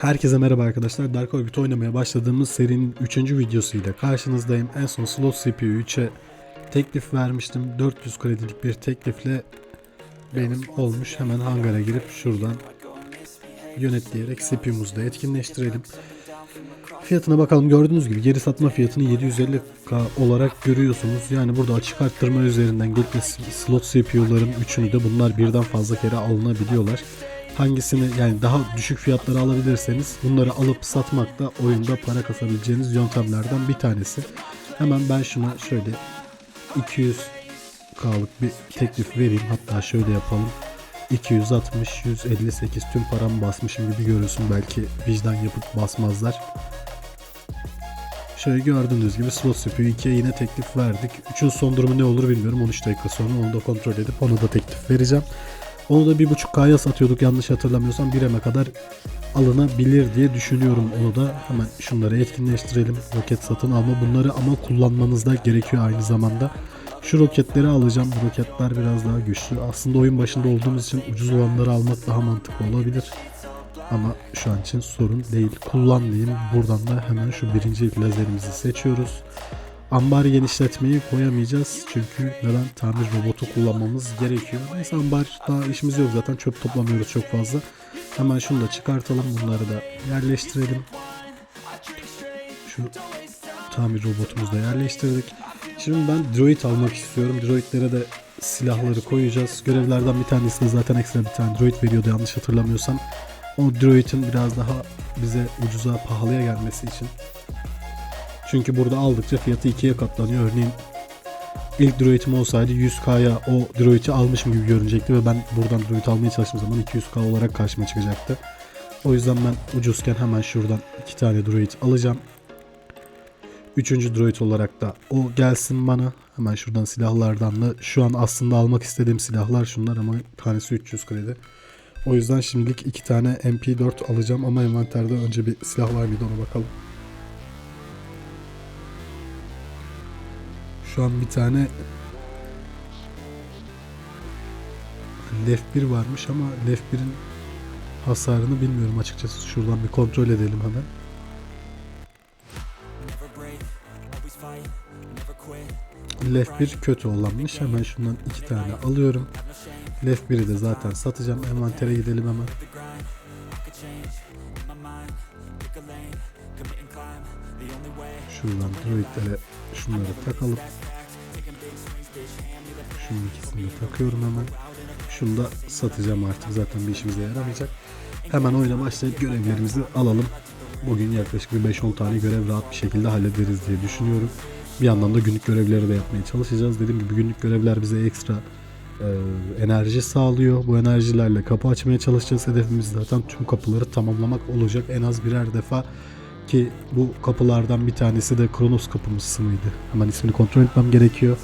Herkese merhaba arkadaşlar. Dark Orbit oynamaya başladığımız serinin 3. videosuyla karşınızdayım. En son Slot CPU 3'e teklif vermiştim. 400 kredilik bir teklifle benim olmuş. Hemen hangara girip şuradan yönetleyerek CPU'muzu da etkinleştirelim. Fiyatına bakalım. Gördüğünüz gibi geri satma fiyatını 750k olarak görüyorsunuz. Yani burada açık arttırma üzerinden Gateway slot CPU'ların üçünü de bunlar birden fazla kere alınabiliyorlar. Hangisini yani daha düşük fiyatlara alabilirseniz bunları alıp satmak da oyunda para kasabileceğiniz yöntemlerden bir tanesi. Hemen ben şuna şöyle 200k'lık bir teklif vereyim. Hatta şöyle yapalım. 260, 158 tüm paramı basmışım gibi görürsün. Belki vicdan yapıp basmazlar. Şöyle gördüğünüz gibi slot CPU 2'ye yine teklif verdik. 3'ün son durumu ne olur bilmiyorum. 13 dakika sonra onu da kontrol edip onu da teklif vereceğim. Onu da 1.5K'ya satıyorduk yanlış hatırlamıyorsam 1M'e kadar alınabilir diye düşünüyorum onu da. Hemen şunları etkinleştirelim. Roket satın alma bunları ama kullanmanız da gerekiyor aynı zamanda. Şu roketleri alacağım. Bu roketler biraz daha güçlü. Aslında oyun başında olduğumuz için ucuz olanları almak daha mantıklı olabilir. Ama şu an için sorun değil. Kullan. Buradan da hemen şu birinci lazerimizi seçiyoruz. Ambar genişletmeyi koyamayacağız çünkü neden tamir robotu kullanmamız gerekiyor. Neyse ambar daha işimiz yok zaten çöp toplamıyoruz çok fazla. Hemen şunu da çıkartalım bunları da yerleştirelim. Şu tamir robotumuzu da yerleştirdik. Şimdi ben droid almak istiyorum. Droidlere de silahları koyacağız. Görevlerden bir tanesi de zaten ekstra bir tane droid veriyordu yanlış hatırlamıyorsam. O droid'in biraz daha bize ucuza pahalıya gelmesi için çünkü burada aldıkça fiyatı ikiye katlanıyor. Örneğin ilk droid'im olsaydı 100k'ya o droid'i almışım gibi görünecekti ve ben buradan droid almaya çalıştığım zaman 200k olarak karşıma çıkacaktı. O yüzden ben ucuzken hemen şuradan iki tane droid alacağım. Üçüncü droid olarak da o gelsin bana. Hemen şuradan silahlardan da şu an aslında almak istediğim silahlar şunlar ama tanesi 300 kredi. O yüzden şimdilik iki tane MP4 alacağım ama envanterde önce bir silah var mıydı ona bakalım. Şu an bir tane Left 1 varmış ama Left 1'in hasarını bilmiyorum açıkçası. Şuradan bir kontrol edelim hemen. Left 1 kötü olanmış. Hemen şundan iki tane alıyorum. Left 1'i de zaten satacağım. Envantere gidelim hemen. Şuradan droidlere şunları takalım. Şunun ikisini de takıyorum hemen. Şunu da satacağım artık zaten bir işimize yaramayacak. Hemen oyuna başlayıp görevlerimizi alalım. Bugün yaklaşık bir 5-10 tane görev rahat bir şekilde hallederiz diye düşünüyorum. Bir yandan da günlük görevleri de yapmaya çalışacağız. Dediğim gibi günlük görevler bize ekstra e, enerji sağlıyor. Bu enerjilerle kapı açmaya çalışacağız. Hedefimiz zaten tüm kapıları tamamlamak olacak. En az birer defa ki bu kapılardan bir tanesi de Kronos kapısı mıydı? Hemen ismini kontrol etmem gerekiyor.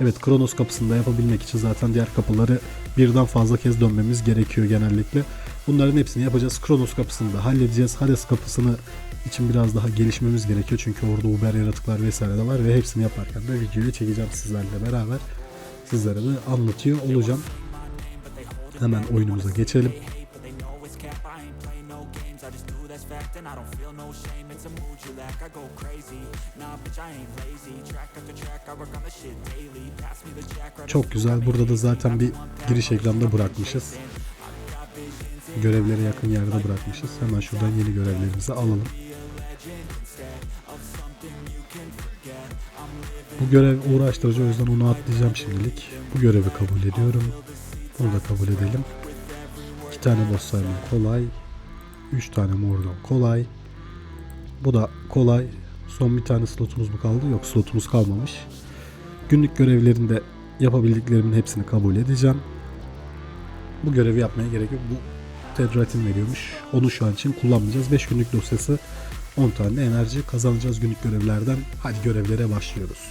Evet Kronos kapısında yapabilmek için zaten diğer kapıları birden fazla kez dönmemiz gerekiyor genellikle. Bunların hepsini yapacağız. Kronos kapısını da halledeceğiz. Hades kapısını için biraz daha gelişmemiz gerekiyor. Çünkü orada Uber yaratıklar vesaire de var ve hepsini yaparken de videoyu çekeceğim sizlerle beraber. Sizlere de anlatıyor olacağım. Hemen oyunumuza geçelim. Çok güzel. Burada da zaten bir giriş ekranda bırakmışız. Görevlere yakın yerde bırakmışız. Hemen şuradan yeni görevlerimizi alalım. Bu görev uğraştırıcı o yüzden onu atlayacağım şimdilik. Bu görevi kabul ediyorum. Bunu da kabul edelim. İki tane boss sayma kolay. Üç tane mordon kolay. Bu da kolay. Son bir tane slotumuz mu kaldı? Yok slotumuz kalmamış. Günlük görevlerinde yapabildiklerimin hepsini kabul edeceğim. Bu görevi yapmaya gerek yok. Bu Tedratin veriyormuş. Onu şu an için kullanmayacağız. 5 günlük dosyası 10 tane enerji kazanacağız günlük görevlerden. Hadi görevlere başlıyoruz.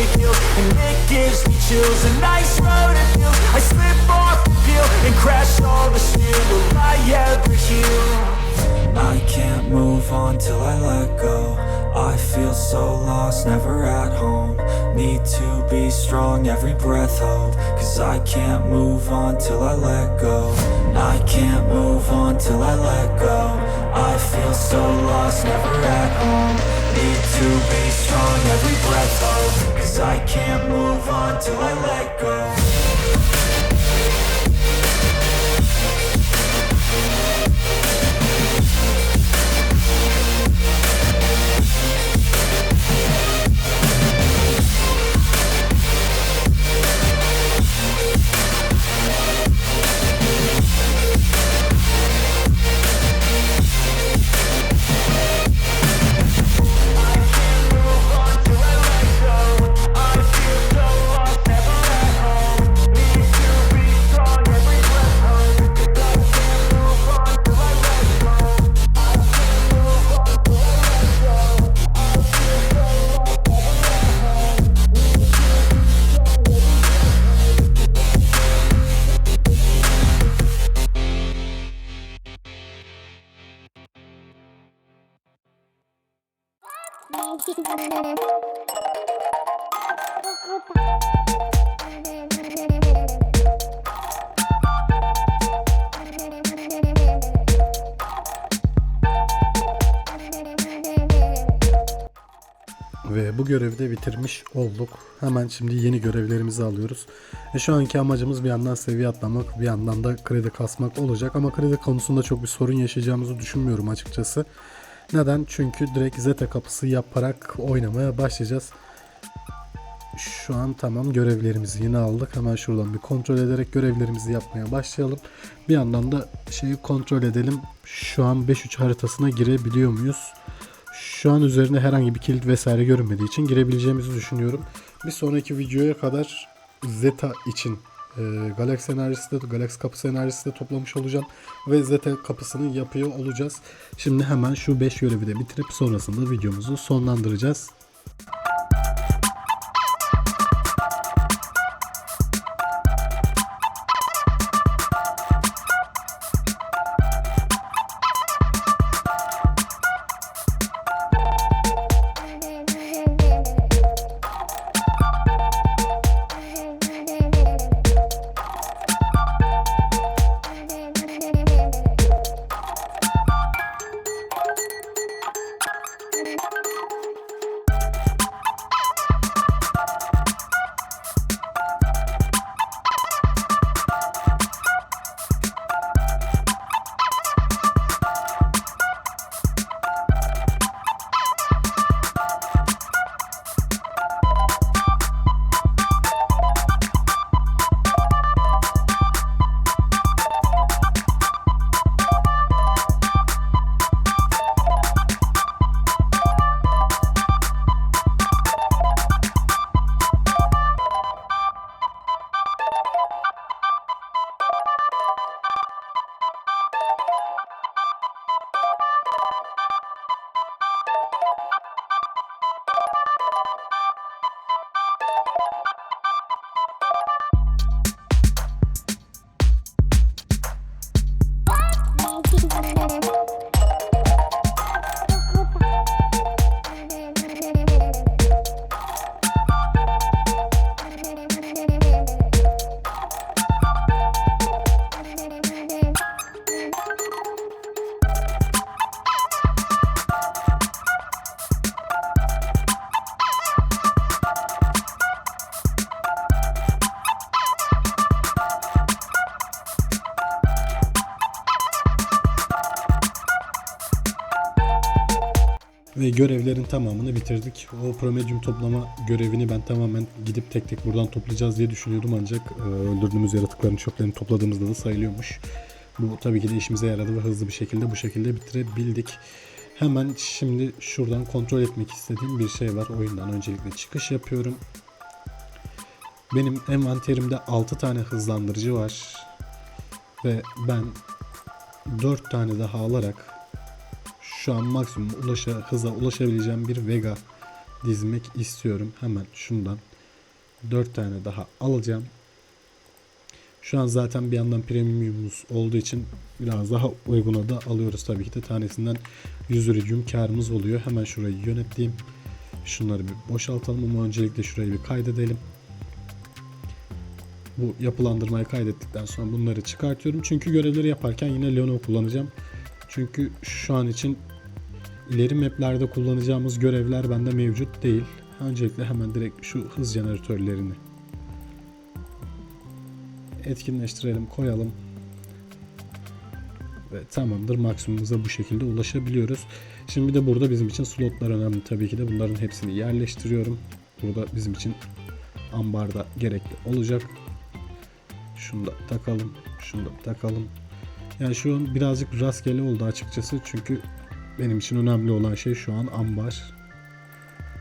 It and it gives me chills. A nice road it feels. I slip off the peel and crash all the steel. Will I ever heal? I can't move on till I let go. I feel so lost, never at home. Need to be strong, every breath hold. Cause I can't move on till I let go. I can't move on till I let go. I feel so lost, never at home. Need to be strong, every breath hold. Cause I can't move on till I let go. Ve bu görevi de bitirmiş olduk. Hemen şimdi yeni görevlerimizi alıyoruz. E şu anki amacımız bir yandan seviye atlamak, bir yandan da kredi kasmak olacak. Ama kredi konusunda çok bir sorun yaşayacağımızı düşünmüyorum açıkçası. Neden? Çünkü direkt Zeta kapısı yaparak oynamaya başlayacağız. Şu an tamam görevlerimizi yine aldık. Hemen şuradan bir kontrol ederek görevlerimizi yapmaya başlayalım. Bir yandan da şeyi kontrol edelim. Şu an 5-3 haritasına girebiliyor muyuz? Şu an üzerinde herhangi bir kilit vesaire görünmediği için girebileceğimizi düşünüyorum. Bir sonraki videoya kadar Zeta için e, Galaxy enerjisi de Galaxy kapısı enerjisi de toplamış olacağım ve Zeta kapısını yapıyor olacağız. Şimdi hemen şu 5 görevi de bitirip sonrasında videomuzu sonlandıracağız. you Ve görevlerin tamamını bitirdik. O promedium toplama görevini ben tamamen gidip tek tek buradan toplayacağız diye düşünüyordum ancak e, öldürdüğümüz yaratıkların çöplerini topladığımızda da sayılıyormuş. Bu tabii ki de işimize yaradı ve hızlı bir şekilde bu şekilde bitirebildik. Hemen şimdi şuradan kontrol etmek istediğim bir şey var. Oyundan öncelikle çıkış yapıyorum. Benim envanterimde 6 tane hızlandırıcı var. Ve ben 4 tane daha alarak şu an maksimum ulaşa, hıza ulaşabileceğim bir Vega dizmek istiyorum. Hemen şundan 4 tane daha alacağım. Şu an zaten bir yandan premiumumuz olduğu için biraz daha uyguna da alıyoruz tabii ki de tanesinden 100 iridium karımız oluyor. Hemen şurayı yönetleyeyim. Şunları bir boşaltalım ama öncelikle şurayı bir kaydedelim. Bu yapılandırmayı kaydettikten sonra bunları çıkartıyorum. Çünkü görevleri yaparken yine Leon'u kullanacağım. Çünkü şu an için ileri maplerde kullanacağımız görevler bende mevcut değil. Öncelikle hemen direkt şu hız jeneratörlerini etkinleştirelim, koyalım. Ve tamamdır maksimumumuza bu şekilde ulaşabiliyoruz. Şimdi de burada bizim için slotlar önemli tabii ki de bunların hepsini yerleştiriyorum. Burada bizim için ambarda gerekli olacak. Şunu da takalım, şunu da takalım. Yani şu an birazcık rastgele oldu açıkçası çünkü benim için önemli olan şey şu an ambar.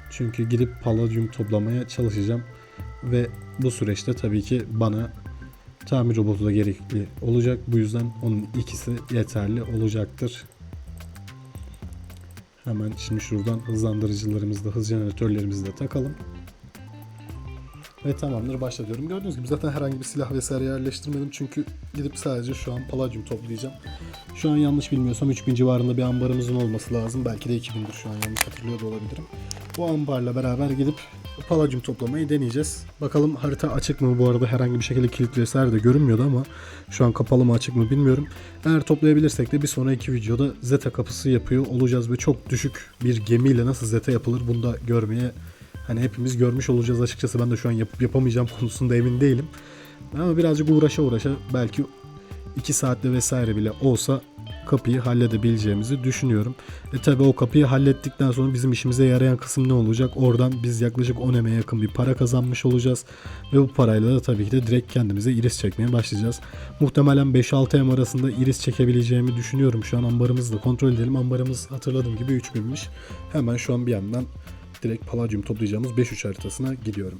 Çünkü gidip palladium toplamaya çalışacağım ve bu süreçte tabii ki bana tamir robotu da gerekli olacak. Bu yüzden onun ikisi yeterli olacaktır. Hemen şimdi şuradan hızlandırıcılarımızı da hız jeneratörlerimizi de takalım. Ve tamamdır başla diyorum. Gördüğünüz gibi zaten herhangi bir silah vesaire yerleştirmedim. Çünkü gidip sadece şu an palladium toplayacağım. Şu an yanlış bilmiyorsam 3000 civarında bir ambarımızın olması lazım. Belki de 2000'dir şu an yanlış hatırlıyor da olabilirim. Bu ambarla beraber gidip palladium toplamayı deneyeceğiz. Bakalım harita açık mı bu arada herhangi bir şekilde kilitli vesaire de görünmüyordu ama şu an kapalı mı açık mı bilmiyorum. Eğer toplayabilirsek de bir sonraki videoda Zeta kapısı yapıyor olacağız ve çok düşük bir gemiyle nasıl Zeta yapılır bunu da görmeye hani hepimiz görmüş olacağız açıkçası ben de şu an yapıp yapamayacağım konusunda emin değilim. Ama birazcık uğraşa uğraşa belki 2 saatte vesaire bile olsa kapıyı halledebileceğimizi düşünüyorum. E tabi o kapıyı hallettikten sonra bizim işimize yarayan kısım ne olacak? Oradan biz yaklaşık 10 eme yakın bir para kazanmış olacağız. Ve bu parayla da tabii ki de direkt kendimize iris çekmeye başlayacağız. Muhtemelen 5-6 em arasında iris çekebileceğimi düşünüyorum. Şu an ambarımızı da kontrol edelim. Ambarımız hatırladığım gibi 3000'miş. Hemen şu an bir yandan direkt palladium toplayacağımız 5-3 haritasına gidiyorum.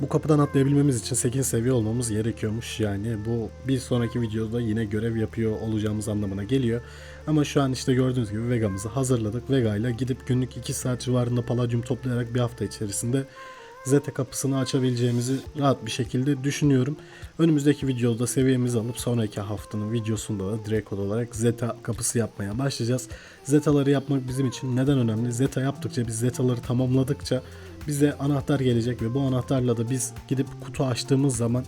Bu kapıdan atlayabilmemiz için 8 seviye olmamız gerekiyormuş. Yani bu bir sonraki videoda yine görev yapıyor olacağımız anlamına geliyor. Ama şu an işte gördüğünüz gibi Vega'mızı hazırladık. Vega ile gidip günlük 2 saat civarında palladium toplayarak bir hafta içerisinde Zeta kapısını açabileceğimizi rahat bir şekilde düşünüyorum. Önümüzdeki videoda seviyemizi alıp sonraki haftanın videosunda da direkt olarak Zeta kapısı yapmaya başlayacağız. Zetaları yapmak bizim için neden önemli? Zeta yaptıkça biz Zetaları tamamladıkça bize anahtar gelecek ve bu anahtarla da biz gidip kutu açtığımız zaman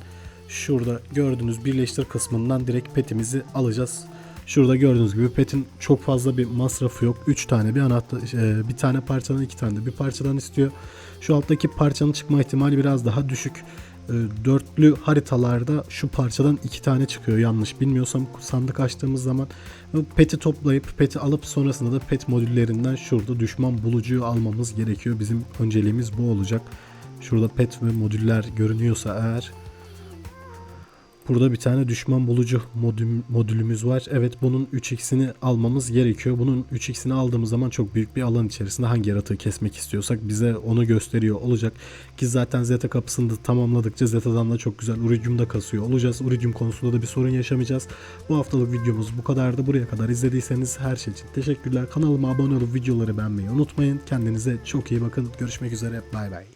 şurada gördüğünüz birleştir kısmından direkt petimizi alacağız. Şurada gördüğünüz gibi petin çok fazla bir masrafı yok. 3 tane bir anahtar, e, bir tane parçadan iki tane de bir parçadan istiyor. Şu alttaki parçanın çıkma ihtimali biraz daha düşük. E, Dörtlü haritalarda şu parçadan iki tane çıkıyor yanlış bilmiyorsam sandık açtığımız zaman peti toplayıp peti alıp sonrasında da pet modüllerinden şurada düşman bulucuyu almamız gerekiyor. Bizim önceliğimiz bu olacak. Şurada pet ve modüller görünüyorsa eğer Burada bir tane düşman bulucu modüm, modülümüz var. Evet bunun 3x'ini almamız gerekiyor. Bunun 3x'ini aldığımız zaman çok büyük bir alan içerisinde hangi yaratığı kesmek istiyorsak bize onu gösteriyor olacak. Ki zaten Zeta kapısını da tamamladıkça Zeta'dan da çok güzel Uridium da kasıyor olacağız. Uridium konusunda da bir sorun yaşamayacağız. Bu haftalık videomuz bu kadardı. Buraya kadar izlediyseniz her şey için teşekkürler. Kanalıma abone olup videoları beğenmeyi unutmayın. Kendinize çok iyi bakın. Görüşmek üzere. Bay bay.